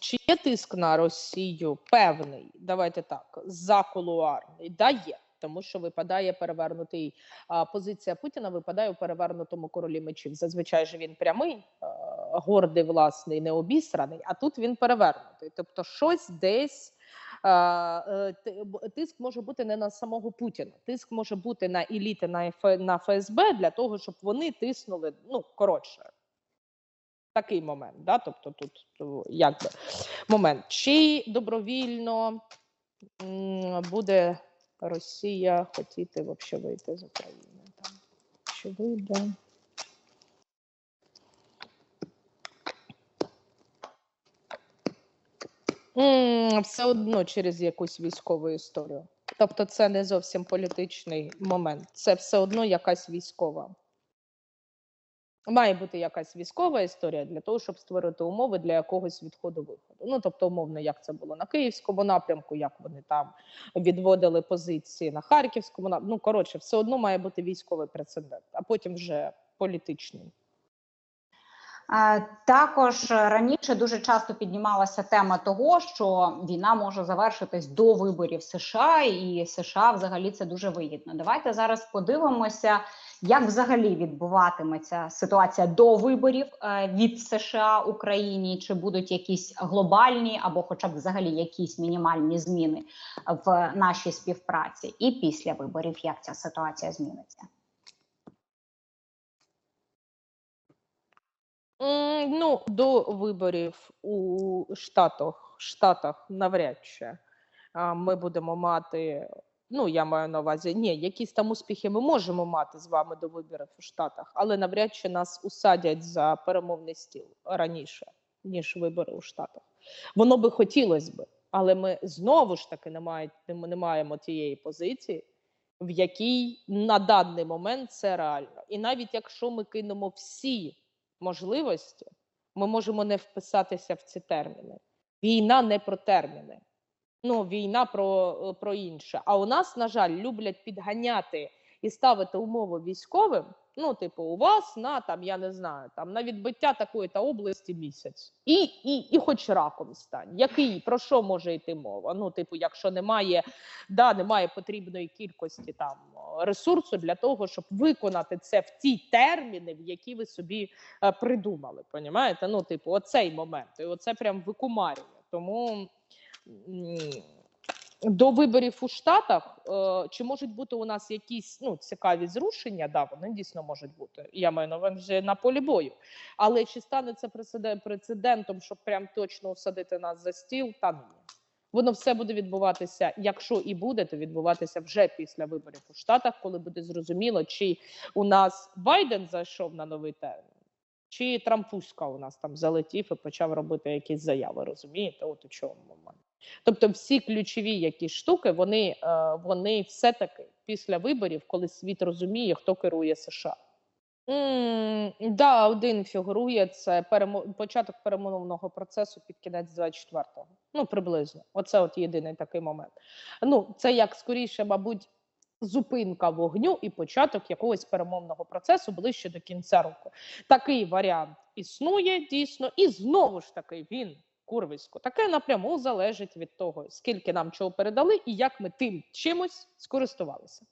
Чи є тиск на Росію? Певний, давайте так, закулуарний. Да, є. Тому що випадає перевернутий а, позиція Путіна випадає у перевернутому королі мечів. Зазвичай же він прямий, е, гордий, власний, необісраний, а тут він перевернутий. Тобто, щось десь е, е, тиск може бути не на самого Путіна, тиск може бути на еліти, на ФСБ для того, щоб вони тиснули. Ну коротше, такий момент. Да? Тобто, тут то, якби момент. Чи добровільно буде Росія хотіти вообще вийти з України? Там? Чи вийде? Все одно через якусь військову історію. Тобто, це не зовсім політичний момент, це все одно якась військова. Має бути якась військова історія для того, щоб створити умови для якогось відходу виходу. Ну тобто, умовно, як це було на київському напрямку, як вони там відводили позиції на харківському напрямку. Ну коротше, все одно має бути військовий прецедент, а потім вже політичний. Е, Також раніше дуже часто піднімалася тема того, що війна може завершитись до виборів США, і США взагалі це дуже вигідно. Давайте зараз подивимося, як взагалі відбуватиметься ситуація до виборів е, від США Україні, чи будуть якісь глобальні або, хоча б взагалі якісь мінімальні зміни в нашій співпраці, і після виборів як ця ситуація зміниться. Ну, до виборів у Штатах, Штатах навряд чи ми будемо мати. Ну, я маю на увазі, ні, якісь там успіхи ми можемо мати з вами до виборів у Штатах, але навряд чи нас усадять за перемовний стіл раніше, ніж вибори у Штатах. Воно би хотілося би, але ми знову ж таки не, не, не маємо тієї позиції, в якій на даний момент це реально. І навіть якщо ми кинемо всі можливості, ми можемо не вписатися в ці терміни. Війна не про терміни. Ну, війна про, про інше. А у нас, на жаль, люблять підганяти і ставити умови військовим. Ну, типу, у вас на там, я не знаю, там на відбиття такої та області місяць, і, і, і хоч раком стань. Який про що може йти мова? Ну, типу, якщо немає, да, немає потрібної кількості там ресурсу для того, щоб виконати це в ті терміни, в які ви собі е, придумали. Понімаєте? Ну, типу, оцей момент, і оце прям викумарює. Тому. До виборів у Штатах е, чи можуть бути у нас якісь ну цікаві зрушення? Да, вони дійсно можуть бути. Я маю на увазі на полі бою. Але чи стане це прецедентом, щоб прям точно усадити нас за стіл? Та ні. Воно все буде відбуватися, якщо і буде, то відбуватися вже після виборів у Штатах, коли буде зрозуміло, чи у нас Байден зайшов на новий термін, чи Трампуська у нас там залетів і почав робити якісь заяви. Розумієте? От у чому момент. Тобто, всі ключові якісь штуки, вони, е, вони все-таки після виборів, коли світ розуміє, хто керує США. М, да, один фігурує це перемо... початок перемовного процесу під кінець 24-го. Ну, приблизно. Оце от єдиний такий момент. Ну, це як скоріше, мабуть, зупинка вогню і початок якогось перемовного процесу ближче до кінця року. Такий варіант існує дійсно, і знову ж таки він курвисько. Таке напряму залежить від того, скільки нам чого передали і як ми тим чимось скористувалися.